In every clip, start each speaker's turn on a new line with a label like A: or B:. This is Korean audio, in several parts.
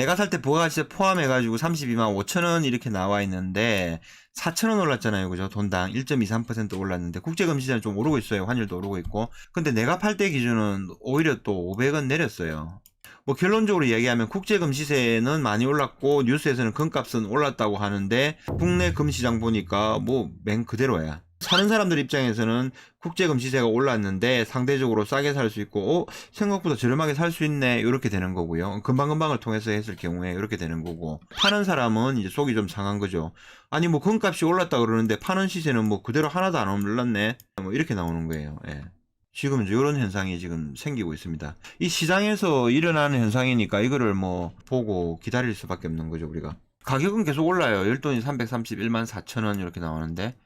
A: 내가 살 때 부가가치세 포함해가지고 32만 5천 원 이렇게 나와 있는데 4천 원 올랐잖아요, 그죠? 돈당 1.23% 올랐는데 국제금시세는 좀 오르고 있어요. 환율도 오르고 있고. 근데 내가 팔 때 기준은 오히려 또 500원 내렸어요. 뭐 결론적으로 얘기하면 국제 금 시세는 많이 올랐고 뉴스에서는 금값은 올랐다고 하는데 국내 금시장 보니까 뭐맹 그대로야. 사는 사람들 입장에서는 국제금 시세가 올랐는데 상대적으로 싸게 살 수 있고 어 생각보다 저렴하게 살 수 있네 이렇게 되는 거고요. 금방금방을 통해서 했을 경우에 이렇게 되는 거고 파는 사람은 이제 속이 좀 상한 거죠. 아니 뭐 금값이 올랐다 그러는데 파는 시세는 뭐 그대로 하나도 안 올랐네. 뭐 이렇게 나오는 거예요. 예. 지금 이런 현상이 지금 생기고 있습니다. 이 시장에서 일어나는 현상이니까 이거를 뭐 보고 기다릴 수밖에 없는 거죠, 우리가. 가격은 계속 올라요. 열돈이 331만 4천 원 이렇게 나오는데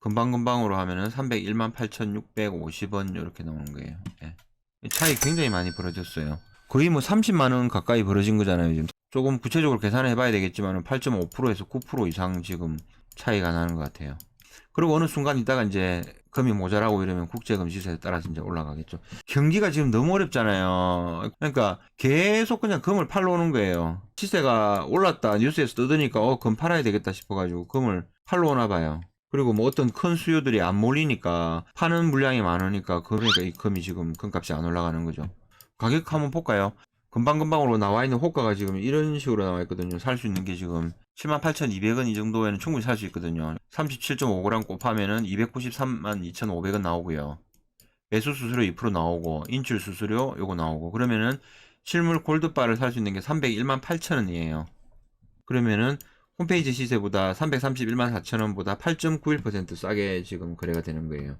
A: 금방금방으로 하면은 301만 8,650원 이렇게 나오는 거예요. 예. 이 차이 굉장히 많이 벌어졌어요. 거의 뭐 30만 원 가까이 벌어진 거잖아요, 지금. 조금 구체적으로 계산해 봐야 되겠지만 8.5%에서 9% 이상 지금 차이가 나는 것 같아요. 그리고 어느 순간 있다가 이제 금이 모자라고 이러면 국제금 시세에 따라서 이제 올라가겠죠. 경기가 지금 너무 어렵잖아요. 그러니까 계속 그냥 금을 팔러 오는 거예요. 시세가 올랐다 뉴스에서 떠드니까 어, 금 팔아야 되겠다 싶어가지고 금을 팔러 오나 봐요. 그리고 뭐 어떤 큰 수요들이 안 몰리니까 파는 물량이 많으니까 그러니까 이 금이 지금 금값이 안 올라가는 거죠. 가격 한번 볼까요? 금방금방으로 나와 있는 호가가 지금 이런 식으로 나와 있거든요. 살 수 있는 게 지금 78,200원 이 정도에는 충분히 살 수 있거든요. 37.5g 곱하면은 293만 2,500원 나오고요. 매수 수수료 2% 나오고 인출 수수료 요거 나오고 그러면은 실물 골드바를 살 수 있는 게 301만 8천원이에요. 그러면은 홈페이지 시세보다 331만 4천원보다 8.91% 싸게 지금 거래가 되는 거예요.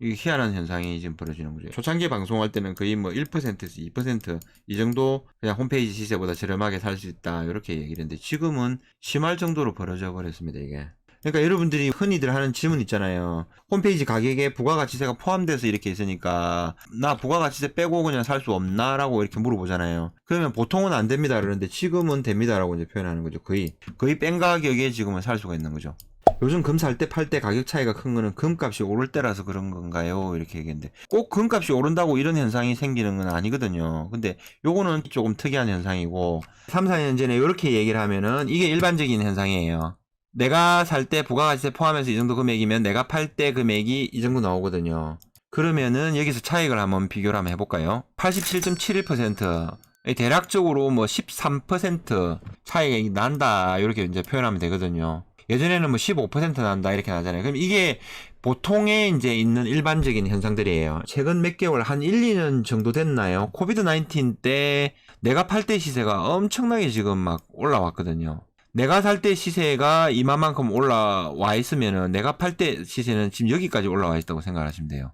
A: 이 희한한 현상이 지금 벌어지는 거죠. 초창기에 방송할 때는 거의 뭐 1%에서 2%이 정도 그냥 홈페이지 시세보다 저렴하게 살 수 있다 이렇게 얘기를 했는데 지금은 심할 정도로 벌어져 버렸습니다 이게. 그러니까 여러분들이 흔히들 하는 질문 있잖아요. 홈페이지 가격에 부가가치세가 포함돼서 이렇게 있으니까 나 부가가치세 빼고 그냥 살 수 없나라고 이렇게 물어보잖아요. 그러면 보통은 안 됩니다 그러는데 지금은 됩니다라고 이제 표현하는 거죠. 거의 거의 뺀 가격에 지금은 살 수가 있는 거죠. 요즘 금 살 때 팔 때 가격 차이가 큰 거는 금값이 오를 때라서 그런 건가요? 이렇게 얘기했는데 꼭 금값이 오른다고 이런 현상이 생기는 건 아니거든요. 근데 요거는 조금 특이한 현상이고 3, 4년 전에 이렇게 얘기를 하면은 이게 일반적인 현상이에요. 내가 살 때 부가가치세 포함해서 이 정도 금액이면 내가 팔 때 금액이 이 정도 나오거든요. 그러면은 여기서 차익을 한번 비교를 한번 해볼까요? 87.71% 대략적으로 뭐 13% 차익이 난다 이렇게 이제 표현하면 되거든요. 예전에는 뭐 15% 난다 이렇게 나잖아요. 그럼 이게 보통에 이제 있는 일반적인 현상들이에요. 최근 몇 개월 한 1, 2년 정도 됐나요? 코비드 19 때 내가 팔 때 시세가 엄청나게 지금 막 올라왔거든요. 내가 살 때 시세가 이만큼 올라와 있으면은 내가 팔 때 시세는 지금 여기까지 올라와 있다고 생각하시면 돼요.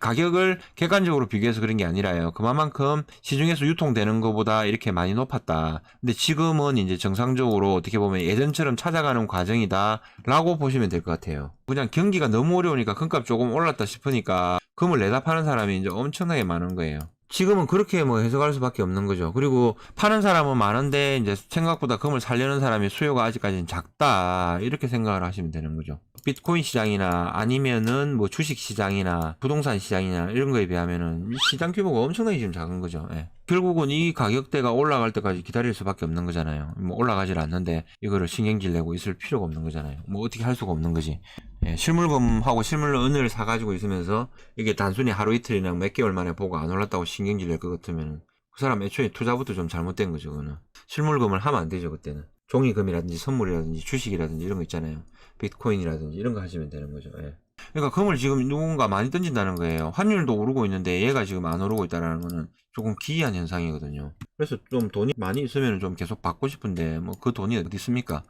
A: 가격을 객관적으로 비교해서 그런 게 아니라요. 그만큼 시중에서 유통되는 것보다 이렇게 많이 높았다. 근데 지금은 이제 정상적으로 어떻게 보면 예전처럼 찾아가는 과정이다라고 보시면 될 것 같아요. 그냥 경기가 너무 어려우니까 금값 조금 올랐다 싶으니까 금을 내다 파는 사람이 이제 엄청나게 많은 거예요. 지금은 그렇게 뭐 해석할 수밖에 없는 거죠. 그리고 파는 사람은 많은데 이제 생각보다 금을 살려는 사람이 수요가 아직까지는 작다 이렇게 생각을 하시면 되는 거죠. 비트코인 시장이나 아니면은 뭐 주식 시장이나 부동산 시장이나 이런 거에 비하면은 이 시장 규모가 엄청나게 지금 작은 거죠. 예. 결국은 이 가격대가 올라갈 때까지 기다릴 수밖에 없는 거잖아요. 뭐 올라가질 않는데 이거를 신경질 내고 있을 필요가 없는 거잖아요. 뭐 어떻게 할 수가 없는 거지. 예, 실물금하고 실물 은을 사가지고 있으면서 이게 단순히 하루 이틀이나 몇 개월 만에 보고 안 올랐다고 신경질 낼 것 같으면 그 사람 애초에 투자부터 좀 잘못된 거죠. 그거는 실물금을 하면 안 되죠. 그때는 종이금이라든지 선물이라든지 주식이라든지 이런 거 있잖아요. 비트코인이라든지 이런 거 하시면 되는 거죠. 예. 그러니까 금을 지금 누군가 많이 던진다는 거예요. 환율도 오르고 있는데 얘가 지금 안 오르고 있다는 거는 조금 기이한 현상이거든요. 그래서 좀 돈이 많이 있으면 좀 계속 받고 싶은데 뭐 그 돈이 어디 있습니까?